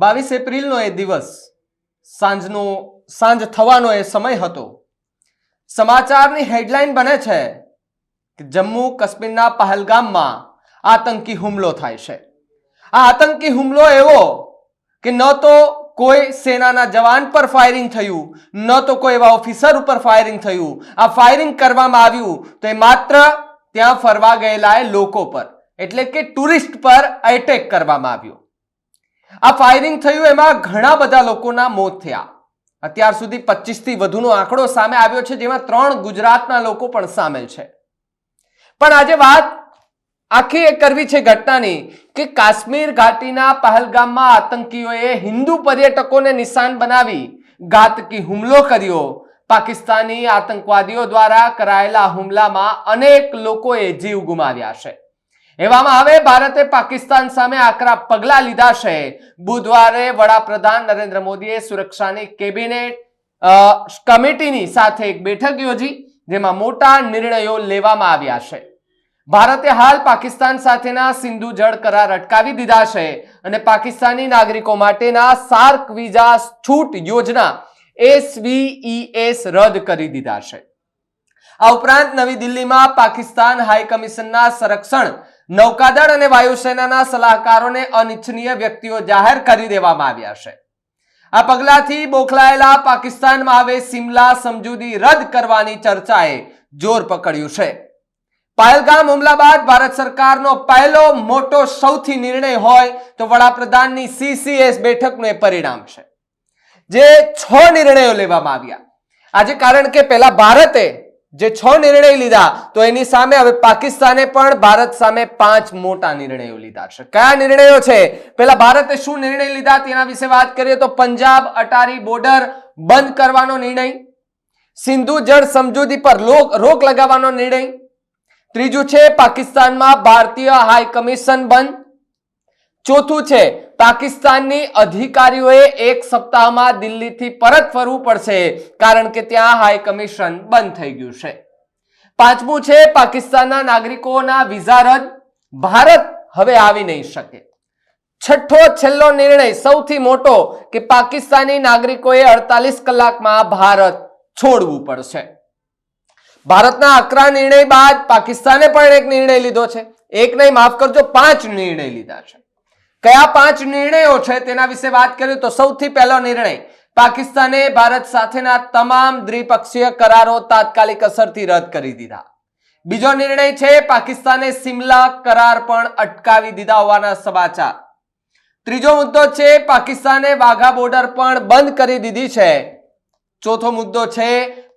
બાવીસ એપ્રિલનો એ દિવસ સાંજનો, સાંજ થવાનો એ સમય હતો. સમાચારની હેડલાઇન બને છે કે જમ્મુ કાશ્મીરના પહલગામમાં આતંકી હુમલો થાય છે. આ આતંકી હુમલો એવો કે ન તો કોઈ સેનાના જવાન પર ફાયરિંગ થયું, ન તો કોઈ એવા ઓફિસર ઉપર ફાયરિંગ થયું. આ ફાયરિંગ કરવામાં આવ્યું તો એ માત્ર ત્યાં ફરવા ગયેલા એ લોકો પર, એટલે કે ટુરિસ્ટ પર એટેક કરવામાં આવ્યો. આ ફાયરિંગ થયું, એમાં ઘણા બધા લોકોના મોત થયા. અત્યાર સુધી પચીસથી વધુનો આંકડો સામે આવ્યો છે, જેમાં ત્રણ ગુજરાતના લોકો પણ સામેલ છે. પણ આજે વાત આખી એ કરવી છે ઘટનાની, કે કાશ્મીર ઘાટીના પહલગામમાં આતંકીઓએ હિન્દુ પર્યટકોને નિશાન બનાવી ઘાતકી હુમલો કર્યો. પાકિસ્તાની આતંકવાદીઓ દ્વારા કરાયેલા હુમલામાં અનેક લોકોએ જીવ ગુમાવ્યા છે. એવામાં હવે ભારતે પાકિસ્તાન સામે આકરા પગલા લીધા છે. બુધવારે વડાપ્રધાન નરેન્દ્ર મોદીએ સુરક્ષાની કેબિનેટ કમિટીની સાથે એક બેઠક યોજી, જેમાં મોટા નિર્ણયો લેવામાં આવ્યા છે. ભારતે હાલ પાકિસ્તાન સાથેના સિંધુ જળ કરાર અટકાવી દીધા છે અને પાકિસ્તાની નાગરિકો માટેના સાર્ક વિઝા છૂટ યોજના એસવીઈએસ રદ કરી દીધા છે. આ ઉપરાંત નવી દિલ્હીમાં પાકિસ્તાન હાઈ કમિશનના સંરક્ષણ નૌકાદળ અને વાયુસેનાના સલાહકારોને અનિચ્છનીય વ્યક્તિઓ જાહેર કરી દેવામાં આવ્યા છે. આ પગલાથી બોખલાયેલા પાકિસ્તાનમાં હવે સિમલા સમજૂતી રદ કરવાની ચર્ચાએ જોર પકડ્યું છે. પાયલગામ હુમલા બાદ ભારત સરકારનો પહેલો મોટો સૌથી નિર્ણય હોય તો વડાપ્રધાનની સીસીએસ બેઠકનું એ પરિણામ છે. જે છ નિર્ણયો લેવામાં આવ્યા. આજે કારણ કે પહેલા ભારતે જે છ નિર્ણય લીધા, તો એની સામે હવે પાકિસ્તાને પણ ભારત સામે પાંચ મોટા નિર્ણયો લીધા છે. કયા નિર્ણયો છે? પેલા ભારતે શું નિર્ણય લીધા તેના વિશે વાત કરીએ તો પંજાબ અટારી બોર્ડર બંધ કરવાનો નિર્ણય, સિંધુ જળ સમજૂતી પર રોક લગાવવાનો નિર્ણય, ત્રીજું છે પાકિસ્તાનમાં ભારતીય હાઈ કમિશન બંધ, ચોથું છે પાકિસ્તાનની અધિકારીઓએ એક સપ્તાહમાં દિલ્હીથી પરત ફરવું પડશે, કારણ કે ત્યાં હાઈ કમિશન બંધ થઈ ગયું છે. પાંચમું છે, પાકિસ્તાનના નાગરિકોના વિઝા રદ. ભારત હવે આવી નહીં શકે. છઠ્ઠો છેલ્લો નિર્ણય સૌથી મોટો કે પાકિસ્તાની નાગરિકોએ અડતાલીસ કલાકમાં ભારત છોડવું પડશે. ભારતના અકરા નિર્ણય બાદ પાકિસ્તાને પણ એક નિર્ણય લીધો છે. એક નહીં, માફ કરજો, પાંચ નિર્ણય લીધા છે. કયા પાંચ નિર્ણયો છે તેના વિશે વાત કરીએ તો સૌથી પહેલો નિર્ણય, પાકિસ્તાને ભારત સાથેના તમામ દ્વિપક્ષીય કરારો તાત્કાલિક અસરથી રદ કરી દીધા. બીજો નિર્ણય છે, પાકિસ્તાને સિમલા કરાર પણ અટકાવી દીધા હોવાના સમાચાર. ત્રીજો મુદ્દો છે, પાકિસ્તાને વાઘા બોર્ડર પણ બંધ કરી દીધી છે. ચોથો મુદ્દો છે,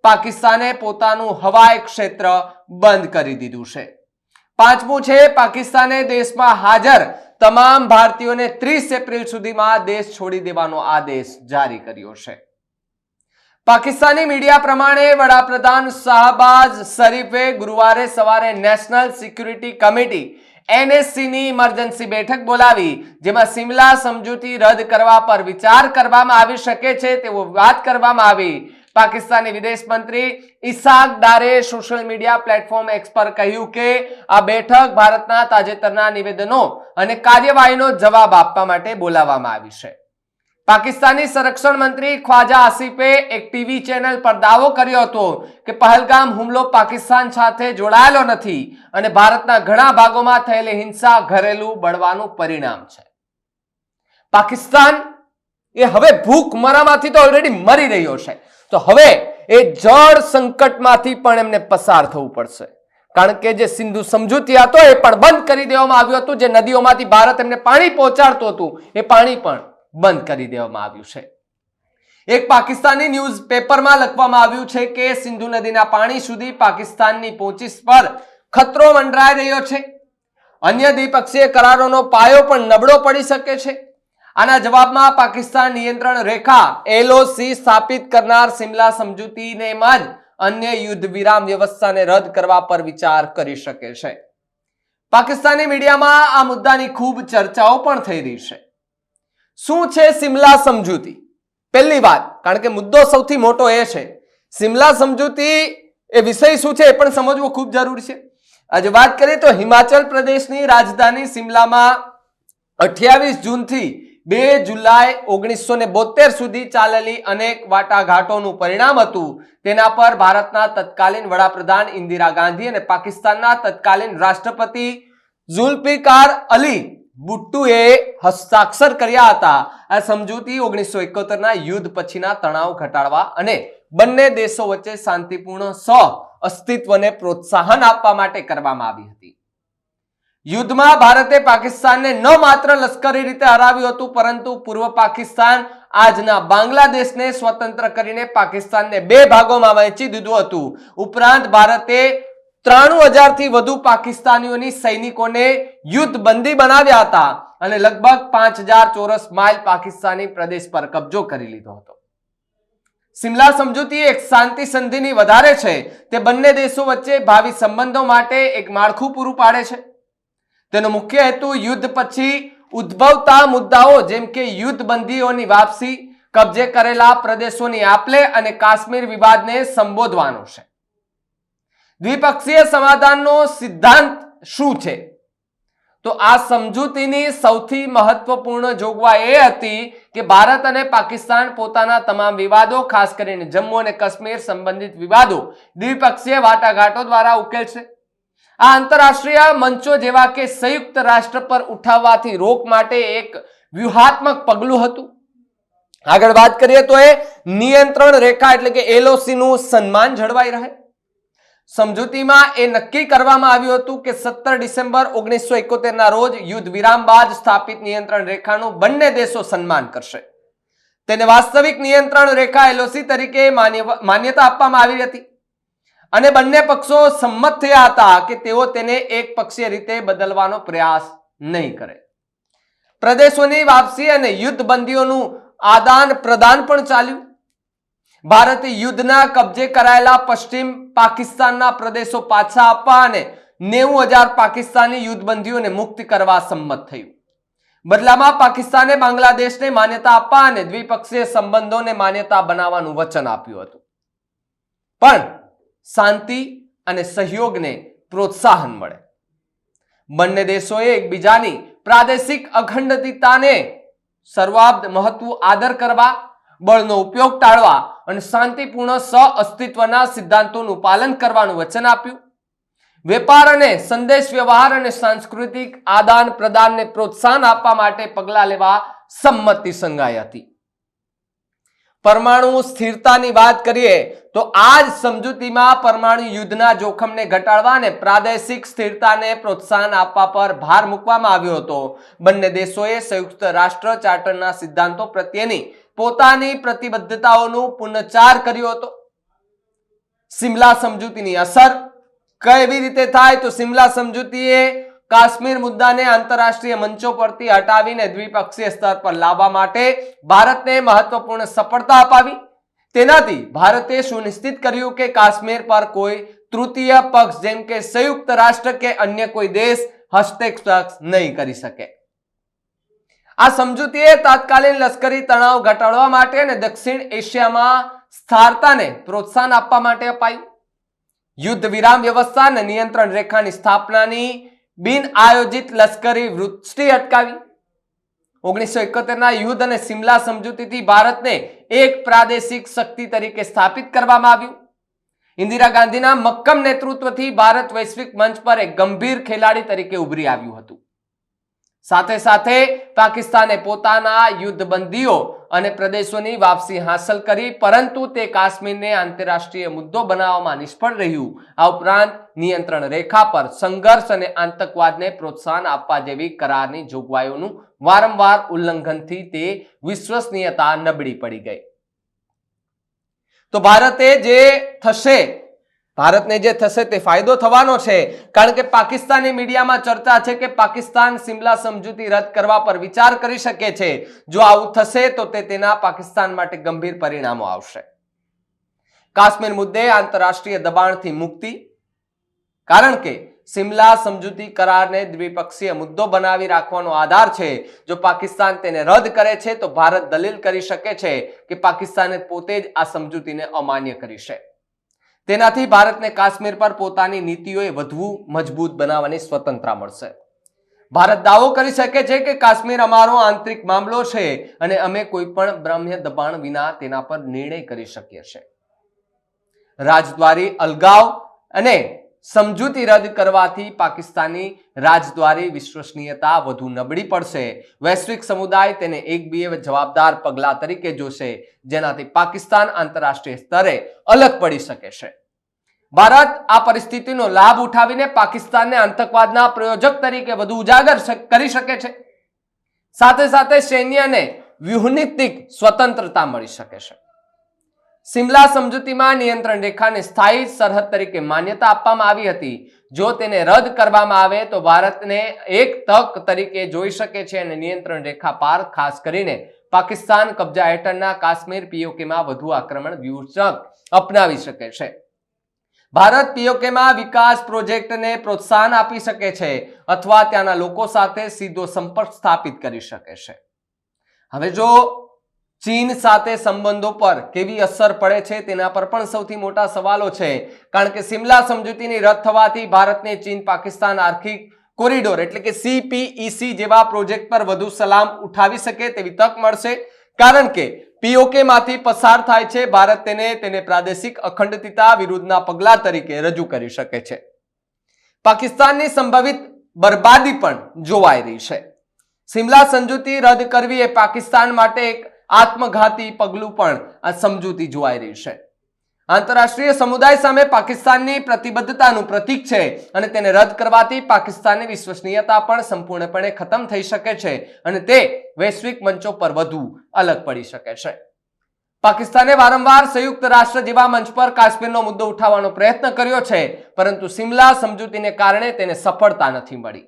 પાકિસ્તાને પોતાનું હવાઈ ક્ષેત્ર બંધ કરી દીધું છે. પાંચમું છે, પાકિસ્તાને દેશમાં હાજર તમામ ભારતીયોને ત્રીસ એપ્રિલ સુધીમાં દેશ છોડી દેવાનો આદેશ જારી કર્યો છે. પાકિસ્તાની મીડિયા પ્રમાણે વડાપ્રધાન શાહબાઝ શરીફે ગુરુવારે સવારે નેશનલ સિક્યુરિટી કમિટી, એનએસસીની ઇમરજન્સી બેઠક બોલાવી, જેમાં સિમલા સમજૂતી રદ કરવા પર વિચાર કરવામાં આવી શકે છે તેવો વાત કરવામાં આવી. પાકિસ્તાની વિદેશ મંત્રી ઇસાક દારે સોશિયલ મીડિયા પ્લેટફોર્મ એક્સ પર કહ્યું કે આ બેઠક ભારતના તાજેતરના નિવેદનો અને કાર્યવાહીનો જવાબ આપવા માટે બોલાવવામાં આવી છે. પાકિસ્તાની સંરક્ષણ મંત્રી ખ્વાજા આસિફે એક ટીવી ચેનલ પર દાવો કર્યો હતો કે પહલગામ હુમલો પાકિસ્તાન સાથે જોડાયેલો નથી અને ભારતના ઘણા ભાગોમાં થયેલી હિંસા, ઘરેલું બળવાનું પરિણામ છે. પાકિસ્તાન એ હવે ભૂખ મરામાંથી તો ઓલરેડી મરી રહ્યો છે. તો હવે એ જળ સંકટમાંથી પણ એમને પસાર થવું પડશે. કારણ કે જે સિંધુ સમજૂતી હતો એ પણ બંધ કરી દેવામાં આવ્યું હતું. જે નદીઓમાંથી ભારત એમને પાણી પહોંચાડતું હતું, એ પાણી પણ બંધ કરી દેવામાં આવ્યું છે. એક પાકિસ્તાની ન્યૂઝ પેપરમાં લખવામાં આવ્યું છે કે સિંધુ નદીના પાણી સુધી પાકિસ્તાનની પહોંચીસ પર ખતરો મંડરાઈ રહ્યો છે. અન્ય દ્વિપક્ષીય કરારોનો પાયો પણ નબળો પડી શકે છે. આના જવાબમાં પાકિસ્તાન નિયંત્રણ રેખા એલઓસી સ્થાપિત કરનાર સિમલા સમજૂતીને જ અન્ય યુદ્ધ વિરામ વ્યવસ્થાને રદ કરવા પર વિચાર કરી શકે છે. પાકિસ્તાની મીડિયામાં આ મુદ્દાની ખૂબ ચર્ચાઓ પણ થઈ રહી છે. શું છે સિમલા સમજૂતી? પહેલી વાત, કારણ કે મુદ્દો સૌથી મોટો એ છે, સિમલા સમજૂતી એ વિષય શું છે એ પણ સમજવું ખૂબ જરૂરી છે. આજે વાત કરીએ તો હિમાચલ પ્રદેશની રાજધાની સિમલામાં અઠ્યાવીસ જૂનથી બે જુલાઈ ઓગણીસો ને બોતેર સુધી ચાલેલી અનેક વાટાઘાટોનું પરિણામ હતું. તેના પર ભારતના તત્કાલીન વડાપ્રધાન ઇન્દિરા ગાંધી અને પાકિસ્તાનના તત્કાલીન રાષ્ટ્રપતિ ઝુલ્ફિકાર અલી બુટ્ટુએ હસ્તાક્ષર કર્યા હતા. આ સમજૂતી ઓગણીસો એકોતેરના યુદ્ધ પછીના તણાવ ઘટાડવા અને બંને દેશો વચ્ચે શાંતિપૂર્ણ સહ અસ્તિત્વને પ્રોત્સાહન આપવા માટે કરવામાં આવી હતી. યુદ્ધમાં ભારતે પાકિસ્તાનને ન માત્ર લશ્કરી રીતે હરાવ્યું હતું, પરંતુ પૂર્વ પાકિસ્તાન આજના બાંગ્લાદેશને સ્વતંત્ર કરીને પાકિસ્તાનને બે ભાગોમાં વહેંચી દીધું હતું. ઉપરાંત ભારતે ત્રાણું હજારથી વધુ પાકિસ્તાનીઓની સૈનિકોને યુદ્ધ બંદી બનાવ્યા હતા અને લગભગ પાંચ હજાર ચોરસ માઇલ પાકિસ્તાની પ્રદેશ પર કબજો કરી લીધો હતો. સિમલા સમજૂતી એક શાંતિ સંધિની વધારે છે. તે બંને દેશો વચ્ચે ભાવિ સંબંધો માટે એક માળખું પૂરું પાડે છે. તેનો મુખ્ય હેતુ યુદ્ધ પછી ઉદ્ભવતા મુદ્દાઓ, જેમ કે યુદ્ધ બંદીઓની વાપસી, કબજે કરેલા પ્રદેશોની આપલે અને કાશ્મીર વિવાદને સંબોધવાનો છે. દ્વિપક્ષીય સમાધાનનો સિદ્ધાંત શું છે? તો આ સમજૂતીની સૌથી મહત્વપૂર્ણ જોગવાઈ એ હતી કે ભારત અને પાકિસ્તાન પોતાના તમામ વિવાદો, ખાસ કરીને જમ્મુ અને કાશ્મીર સંબંધિત વિવાદો, દ્વિપક્ષીય વાટાઘાટો દ્વારા ઉકેલશે. આ આંતરરાષ્ટ્રીય મંચો જેવા કે સંયુક્ત રાષ્ટ્ર પર ઉઠાવવાથી રોક માટે એક વ્યૂહાત્મક પગલું હતું. આગળ વાત કરીએ તો એ નિયંત્રણ રેખા એટલે કે એલઓસી નું સન્માન જળવાઈ રહે. સમજૂતીમાં એ નક્કી કરવામાં આવ્યું હતું કે સત્તર ડિસેમ્બર ઓગણીસો એકોતેર ના રોજ યુદ્ધ વિરામ બાદ સ્થાપિત નિયંત્રણ રેખાનું બંને દેશો સન્માન કરશે. તેને વાસ્તવિક નિયંત્રણ રેખા એલઓસી તરીકે માન્ય- માન્યતા આપવામાં આવી હતી. અને બંને પક્ષો સંમત થયા હતા કે તેઓ તેને એક પક્ષીય રીતે બદલવાનો પ્રયાસ નહીં કરે. પ્રદેશોની વાપસી અને યુદ્ધ બંદીઓનું આદાન પ્રદાન પણ ચાલ્યું. ભારતે યુદ્ધના કબજે કરાયેલા પશ્ચિમ પાકિસ્તાનના પ્રદેશો પાછા આપવા અને નેવું હજાર પાકિસ્તાની યુદ્ધબંધીઓને મુક્ત કરવા સંમત થયું. બદલામાં પાકિસ્તાને બાંગ્લાદેશને માન્યતા આપવા અને દ્વિપક્ષીય સંબંધોને માન્યતા બનાવવાનું વચન આપ્યું હતું. પણ શાંતિ અને સહયોગને પ્રોત્સાહન મળે. બંને દેશોએ એકબીજાની પ્રાદેશિક અખંડિતતાને સર્વાબ્દ મહત્વ આદર કરવા, બળનો ઉપયોગ ટાળવા અને શાંતિપૂર્ણ સ અસ્તિત્વના સિદ્ધાંતોનું પાલન કરવાનું વચન આપ્યું. વેપાર અને સંદેશ વ્યવહાર અને સાંસ્કૃતિક આદાન પ્રદાનને પ્રોત્સાહન આપવા માટે પગલાં લેવા સંમતિ સંગાઈ હતી. પરમાણુ સ્થિરતાની વાત કરીએ તો આ જ સમજૂતીમાં પરમાણુ યુદ્ધના જોખમને ઘટાડવા અને પ્રાદેશિક સ્થિરતાને પ્રોત્સાહન આપવા પર ભાર મૂકવામાં આવ્યો હતો. બંને દેશોએ સંયુક્ત રાષ્ટ્ર ચાર્ટરના સિદ્ધાંતો પ્રત્યેની પોતાની પ્રતિબદ્ધતાઓનું પુનઃચાર કર્યો હતો. સિમલા સમજૂતીની અસર કેવી રીતે થાય? તો સિમલા સમજૂતીએ કાશ્મીર મુદ્દાને આંતરરાષ્ટ્રીય મંચો પરથી હટાવીને દ્વિપક્ષીય સ્તર પર લાવવા માટે ભારતને મહત્વપૂર્ણ સફળતા અપાવી. તેનાથી ભારતે સુનિશ્ચિત કર્યું કે કાશ્મીર પર કોઈ તૃતીય પક્ષ, જેમ કે સંયુક્ત રાષ્ટ્ર કે અન્ય કોઈ દેશ, હસ્તક્ષેપ નહીં કરી શકે. આ સમજૂતીએ તાત્કાલિક લશ્કરી તણાવ ઘટાડવા માટે અને દક્ષિણ એશિયામાં સ્થારતાને પ્રોત્સાહન આપવા માટે અપાયું. યુદ્ધ વિરામ વ્યવસ્થા અને નિયંત્રણ રેખાની સ્થાપનાની બિન આયોજિત લશ્કરી વૃષ્ટિ અટકાવી. ઓગણીસો એકોતેરના યુદ્ધ અને સિમલા સમજૂતીથી ભારતને એક પ્રાદેશિક શક્તિ તરીકે સ્થાપિત કરવામાં આવ્યું. ઇન્દિરા ગાંધીના મક્કમ નેતૃત્વથી ભારત વૈશ્વિક મંચ પર એક ગંભીર ખેલાડી તરીકે ઉભરી આવ્યું હતું. સાથે સાથે પાકિસ્તાને પોતાના યુદ્ધબંધીઓ અને પ્રદેશોની વાપસી હાંસલ કરી, પરંતુ તે કાશ્મીરને આંતરરાષ્ટ્રીય મુદ્દો બનાવવામાં નિષ્ફળ રહ્યું. આ ઉપરાંત નિયંત્રણ રેખા પર સંઘર્ષ અને આતંકવાદને પ્રોત્સાહન આપવા જેવી કરારની જોગવાઈઓનું વારંવાર ઉલ્લંઘનથી તે વિશ્વસનીયતા નબળી પડી ગઈ. તો ભારતે જે થશે ભારતને જે થશે તે ફાયદો થવાનો છે. કારણ કે પાકિસ્તાની મીડિયામાં ચર્ચા છે કે પાકિસ્તાન સિમલા સમજૂતી રદ કરવા પર વિચાર કરી શકે છે. જો આવું થશે તો તે તેના પાકિસ્તાન માટે ગંભીર પરિણામો આવશે. કાશ્મીર મુદ્દે આંતરરાષ્ટ્રીય દબાણથી મુક્તિ. કારણ કે સિમલા સમજૂતી કરારને દ્વિપક્ષીય મુદ્દો બનાવી રાખવાનો આધાર છે. જો પાકિસ્તાન તેને રદ કરે છે તો ભારત દલીલ કરી શકે છે કે પાકિસ્તાને પોતે જ આ સમજૂતીને અમાન્ય કરી છે. તેનાથી ભારતને કાશ્મીર પર પોતાની નીતિઓએ વધુ મજબૂત બનાવવાની સ્વતંત્રતા મળશે. ભારત દાવો કરી શકે છે કે કાશ્મીર અમારો આંતરિક મામલો છે અને અમે કોઈ પણ બ્રાહ્મ્ય દબાણ વિના તેના પર નિર્ણય કરી શકીએ છીએ. રાજદ્વારી, અલગાવ અને સમજૂતી રદ કરવાથી પાકિસ્તાની રાજદ્વારી વિશ્વસનીયતા વધુ નબળી પડશે. વૈશ્વિક સમુદાય તેને એક બે જવાબદાર પગલા તરીકે જોશે, જેનાથી પાકિસ્તાન આંતરરાષ્ટ્રીય સ્તરે અલગ પડી શકે છે. ભારત આ પરિસ્થિતિનો લાભ ઉઠાવીને પાકિસ્તાનને આતંકવાદના પ્રયોજક તરીકે વધુ ઉજાગર કરી શકે છે. સાથે સાથે સૈન્યને વ્યૂહનીતિક સ્વતંત્રતા મળી શકે છે. સિમલા સમજૂતીમાં નિયંત્રણ રેખાને સ્થાયી સરહદ તરીકે માન્યતા આપવામાં આવી હતી. જો તેને રદ કરવામાં આવે તો ભારતને એક તક તરીકે જોઈ શકે છે અને નિયંત્રણ રેખા પાર ખાસ કરીને પાકિસ્તાન કબજા હેઠળના કાશ્મીર પીઓકેમાં વધુ આક્રમણ વ્યૂહરચક અપનાવી શકે છે. ભારત પીઓકેમાં વિકાસ પ્રોજેક્ટને પ્રોત્સાહન આપી શકે છે અથવા ત્યાંના લોકો સાથે સીધો સંપર્ક સ્થાપિત કરી શકે છે. હવે જો ચીન સાથે સંબંધો પર કેવી અસર પડે છે તેના પર પણ સૌથી મોટા સવાલો છે. કારણ કે સિમલા સમજૂતીની રદ થવાથી ભારતને ચીન પાકિસ્તાન આર્થિક કોરિડોર એટલે કે સીપીઈસી જેવા પ્રોજેક્ટ પર વધુ સલામ ઉઠાવી શકે તેવી તક મળશે. કારણ કે પીઓકે માંથી પસાર થાય છે, ભારત તેને તેને પ્રાદેશિક અખંડિતતા વિરુદ્ધના પગલા તરીકે રજૂ કરી શકે છે. પાકિસ્તાનની સંભવિત બરબાદી પણ જોવાઈ રહી છે. સિમલા સમજૂતી રદ કરવી એ પાકિસ્તાન માટે એક આત્મઘાતી પગલું પણ આ સમજૂતી જોવાઈ રહી છે. આંતરરાષ્ટ્રીય સમુદાય સામે પાકિસ્તાનની પ્રતિબદ્ધતાનું પ્રતીક છે અને તેને રદ કરવાથી પાકિસ્તાનની વિશ્વસનીયતા પણ સંપૂર્ણપણે ખતમ થઈ શકે છે અને તે વૈશ્વિક મંચો પર વધુ અલગ પડી શકે છે. પાકિસ્તાને વારંવાર સંયુક્ત રાષ્ટ્ર જેવા મંચ પર કાશ્મીરનો મુદ્દો ઉઠાવવાનો પ્રયત્ન કર્યો છે, પરંતુ સિમલા સમજૂતીને કારણે તેને સફળતા નથી મળી.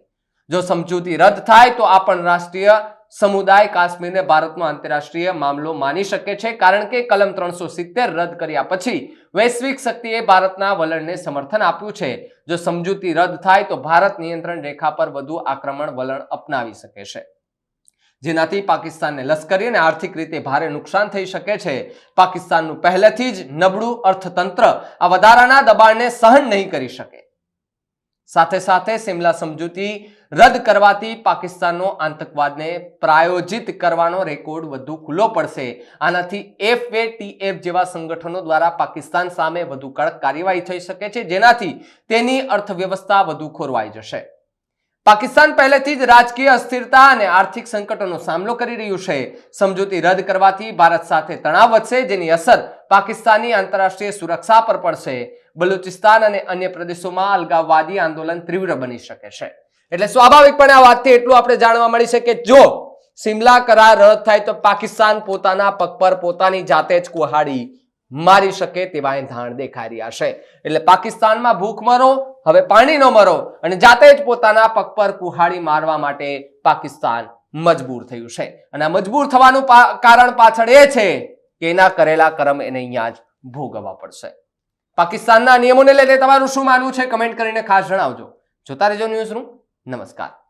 જો સમજૂતી રદ થાય તો આ પણ રાષ્ટ્રીય સમુદાય કાશ્મીરને ભારતનો આંતરરાષ્ટ્રીય મામલો માની શકે છે કારણ કે કલમ ત્રણસો સિત્તેર રદ કર્યા પછી વૈશ્વિક શક્તિએ ભારતના વલણને સમર્થન આપ્યું છે. જો સમજૂતી રદ થાય તો ભારત નિયંત્રણ રેખા પર વધુ આક્રમણ વલણ અપનાવી શકે છે. જેનાથી પાકિસ્તાનને લશ્કરી અને આર્થિક રીતે ભારે નુકસાન થઈ શકે છે. પાકિસ્તાનનું પહેલેથી જ નબળું અર્થતંત્ર આ વધારાના દબાણને સહન નહીં કરી શકે. સાથે સાથે સિમલા સમજૂતી રદ કરવાથી પાકિસ્તાનનો આતંકવાદને પ્રાયોજિત કરવાનો રેકોર્ડ વધુ ખુલ્લો પડશે. આનાથી એફએટીએફ જેવા સંગઠનો દ્વારા પાકિસ્તાન સામે વધુ કડક કાર્યવાહી થઈ શકે છે, જેનાથી તેની અર્થવ્યવસ્થા વધુ ખોરવાઈ જશે. પાકિસ્તાન પહેલેથી જ રાજકીય અસ્થિરતા અને આર્થિક સંકટોનો સામનો કરી રહ્યું છે. સમજૂતી રદ કરવાથી ભારત સાથે તણાવ વધશે, જેની અસર પાકિસ્તાનની આંતરરાષ્ટ્રીય સુરક્ષા પર પડશે. બલુચિસ્તાન અને અન્ય પ્રદેશોમાં અલગાવવાદી આંદોલન તીવ્ર બની શકે છે. એટલે સ્વાભાવિકપણે આ વાતથી એટલું આપણે જાણવા મળી છે કે જો સિમલા કરાર રદ થાય તો પાકિસ્તાન પોતાના પગ પર પોતાની જાતે જ કુહાડી મારી શકે તેવા એંધાણ દેખાઈ રહ્યા છે. એટલે પાકિસ્તાનમાં ભૂખ મરો, હવે પાણીનો મરો અને જાતે જ પોતાના પગ પર કુહાડી મારવા માટે પાકિસ્તાન મજબૂર થયું છે. અને આ મજબૂર થવાનું કારણ પાછળ એ છે કે એના કરેલા કરમ એને અહીંયા જ ભોગવવા પડશે. પાકિસ્તાનના નિયમોને લઈને તમારું શું માનવું છે? કમેન્ટ કરીને ખાસ જણાવજો. જોતા રહેજો ન્યૂઝ રૂમ નમસ્કાર.